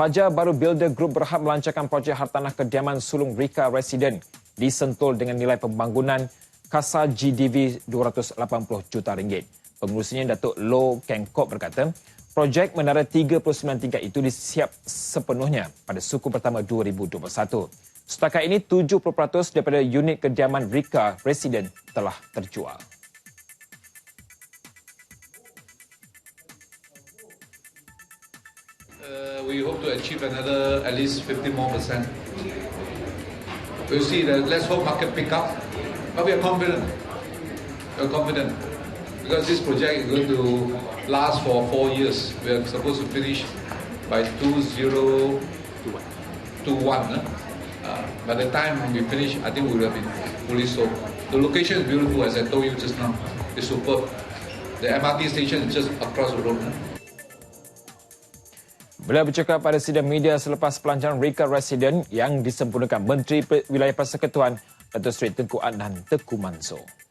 Fajar Baru Builder Group berhad melancarkan projek hartanah kediaman sulung Rika Resident di Sentul dengan nilai pembangunan kasa GDV 280 juta ringgit. Pengurusinya Datuk Low Kengkop berkata, projek menara 39 tingkat itu disiap sepenuhnya pada suku pertama 2021. Setakat ini 70% daripada unit kediaman Rika Resident telah terjual. Uh, we hope to achieve another at least 50 more percent. We'll see that. Let's hope market pick up. But we are confident. We are confident because this project is going to last for four years. We are supposed to finish by 2021. Huh? Uh, by the time we finish, I think we will have been fully sold. The location is beautiful, as I told you just now. It's superb. The MRT station is just across the road. Huh? Beliau bercakap pada sidang media selepas pelancaran Rika Resident yang disempurnakan Menteri Wilayah Persekutuan Datuk Seri Tengku Adnan Teku Mansur.